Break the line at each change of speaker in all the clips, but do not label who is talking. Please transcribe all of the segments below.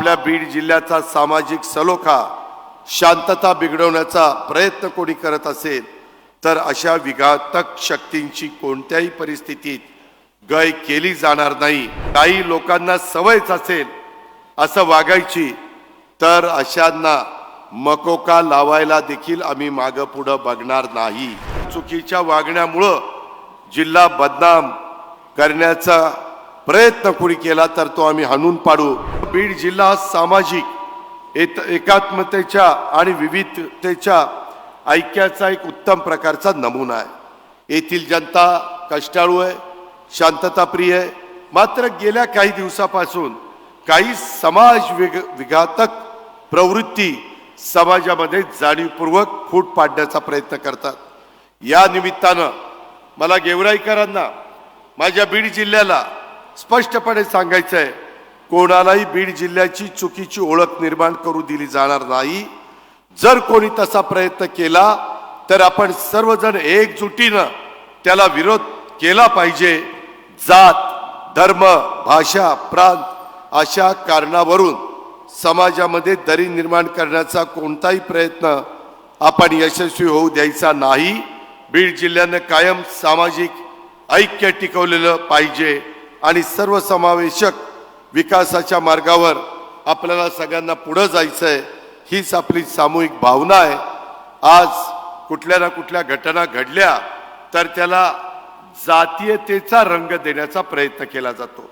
आपल्या बीड जिल्ह्याचा सामाजिक सलोखा शांतता बिघडवण्याचा प्रयत्न कोणी करत असेल तर अशा विघातक शक्तींची कोणत्याही परिस्थितीत गय केली जाणार नाही. काही लोकांना सवयच असेल असं वागायची तर अशांना मकोका लावायला देखील आम्ही मागं पुढं बघणार नाही. चुकीच्या वागण्यामुळं जिल्हा बदनाम करण्याचा प्रयत्न कोणी केला तर तो आम्ही हाणून पाडू. बीड जिल्हा सामाजिक एत- एकात्मतेच्या आणि विविधतेच्या ऐक्याचा एक उत्तम प्रकारचा नमुना आहे. येथील जनता कष्टाळू आहे शांतताप्रिय आहे. मात्र गेल्या काही दिवसापासून काही समाज विघ विघातक प्रवृत्ती समाजामध्ये जाणीवपूर्वक फूट पाडण्याचा प्रयत्न करतात. या निमित्तानं मला गेवराईकरांना माझ्या बीड जिल्ह्याला स्पष्टपणे सांगायचं आहे कोणालाही बीड जिल्ह्याची चुकीची ओळख निर्माण करू दिली जाणार नाही. जर कोणी तसा प्रयत्न केला तर आपण सर्वजण एकजुटीनं त्याला विरोध केला पाहिजे. जात धर्म भाषा प्रांत अशा कारणावरून समाजामध्ये दरी निर्माण करण्याचा कोणताही प्रयत्न आपण यशस्वी होऊ द्यायचा नाही. बीड जिल्ह्यानं कायम सामाजिक ऐक्य टिकवलेलं पाहिजे आणि सर्वसमावेशक विकासाच्या मार्गावर आपल्याला सगळ्यांना पुढं जायचं आहे हीच आपली सामूहिक भावना आहे. आज कुठल्या ना कुठल्या घटना घडल्या तर त्याला जातीयतेचा रंग देण्याचा प्रयत्न केला जातो.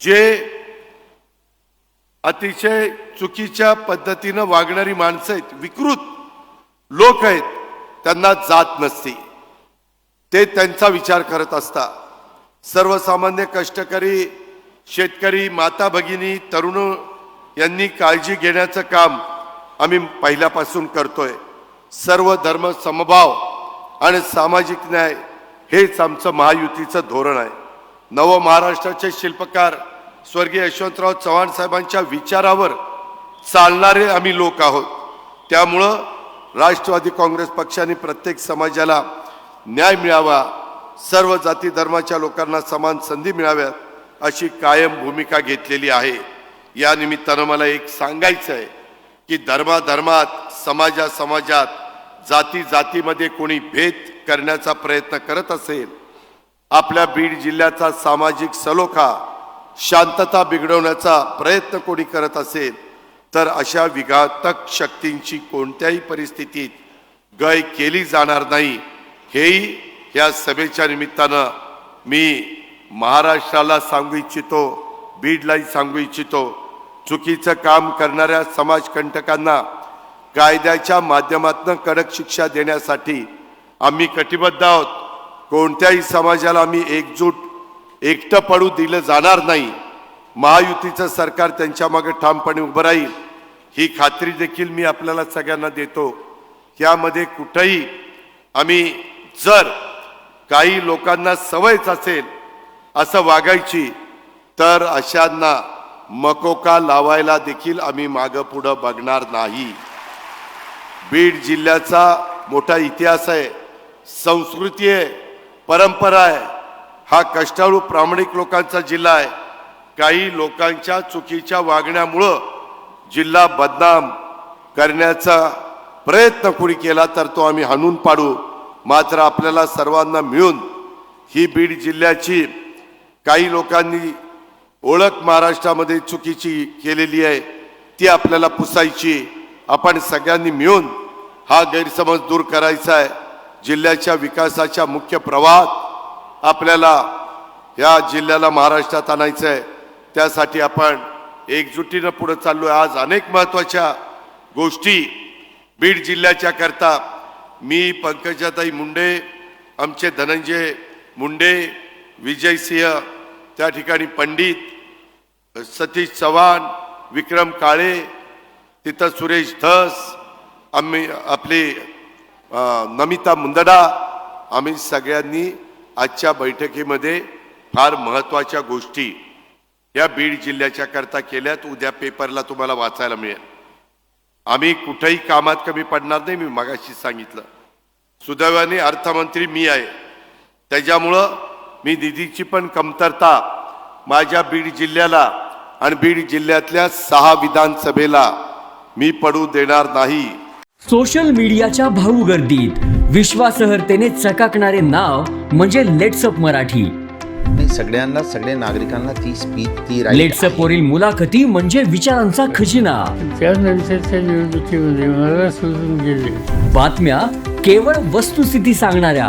जे अतिशय चुकीच्या पद्धतीनं वागणारी माणसं आहेत विकृत लोक आहेत त्यांना जात नसते. ते त्यांचा विचार करत असतात. सर्वसामान्य कष्टकरी शेतकरी माता भगिनी तरुण यांनी काळजी घेण्याचं काम आम्ही पहिल्यापासून करतोय. सर्व धर्म समभाव आणि सामाजिक न्याय हेच आमचं महायुतीचं धोरण आहे. नव महाराष्ट्राचे शिल्पकार स्वर्गीय यशवंतराव चव्हाण साहेबांच्या विचारावर चालणारे आम्ही लोक आहोत. त्यामुळं राष्ट्रवादी काँग्रेस पक्षाने प्रत्येक समाजाला न्याय मिळावा सर्व जाती धर्माच्या लोकांना समान संधी मिळाव्यात अशी कायम भूमिका घेतलेली आहे. या निमित्तानं मला एक सांगायचं आहे की धर्माधर्मात समाजा समाजात जाती जातीमध्ये कोणी भेद करण्याचा प्रयत्न करत असेल आपल्या बीड जिल्ह्याचा सामाजिक सलोखा शांतता बिघडवण्याचा प्रयत्न कोणी करत असेल तर अशा विघातक शक्तींची कोणत्याही परिस्थितीत गय केली जाणार नाही. हेही या सभेच्या निमित्तानं मी महाराष्ट्राला सांगू इच्छितो बीडलाही सांगू इच्छितो चुकीचं काम करणाऱ्या समाजकंटकांना कायद्याच्या माध्यमातून कडक शिक्षा देण्यासाठी आम्ही कटिबद्ध आहोत. कोणत्याही समाजाला आम्ही एकजूट एकटं पडू दिलं जाणार नाही. महायुतीचं सरकार त्यांच्या मागे ठामपणे उभं राहील. ही खात्री देखील मी आपल्याला सगळ्यांना देतो. यामध्ये कुठंही आम्ही जर काही लोकांना सवयच असेल असं वागायची तर अशांना मकोका लावायला देखील आम्ही मागं पुढं बघणार नाही. बीड जिल्ह्याचा मोठा इतिहास आहे संस्कृती आहे परंपरा आहे. हा कष्टाळू प्रामाणिक लोकांचा जिल्हा आहे. काही लोकांच्या चुकीच्या वागण्यामुळं जिल्हा बदनाम करण्याचा प्रयत्न कुणी केला तर तो आम्ही हाणून पाडू. मात्र आपल्याला सर्वांना मिळून ही बीड जिल्ह्याची काही लोकांनी ओळख महाराष्ट्रामध्ये चुकीची केलेली आहे ती आपल्याला पुसायची आपण सगळ्यांनी मिळून हा गैरसमज दूर करायचा आहे. जिल्ह्याच्या विकासाच्या मुख्य प्रवाहात आपल्याला या जिल्ह्याला महाराष्ट्रात आणायचं आहे. त्यासाठी आपण एकजुटीनं पुढे आहे आज अनेक महत्त्वाच्या गोष्टी बीड जिल्ह्याच्या करता. मी पंकजाताई मुंडे आमचे धनंजय मुंडे विजयसिंह त्या ठिकाणी पंडित सतीश चव्हाण विक्रम काळे तिथं सुरेश धस आम्ही आपले नमिता मुंदडा आम्ही सगळ्यांनी आजच्या बैठकीमध्ये फार महत्त्वाच्या गोष्टी या बीड जिल्ह्याच्या करता केल्यात. उद्या पेपरला तुम्हाला वाचायला मिळेल. आम्ही कुठेही कामात कमी पडणार नाही मी मगाशी सांगितलं. सुदैवाने अर्थमंत्री मी आहे. त्याच्यामुळं मी निधीची पण कमतरता माझ्या बीड जिल्ह्याला आणि बीड जिल्ह्यातल्या सहा विधानसभेला मी पडू देणार नाही.
सोशल मीडियाच्या भाऊ गर्दीत विश्वासार्हतेने चकाकणारे नाव म्हणजे लेट्सअप मराठी.
सगळ्यांना सगळ्या नागरिकांना ती स्पीच ती
लेट्सअप. वरील मुलाखती म्हणजे विचारांचा खजिना.
त्यानंतरच्या निवडणुकीमध्ये मला सोडून गेले.
बातम्या केवळ वस्तुस्थिती सांगणाऱ्या.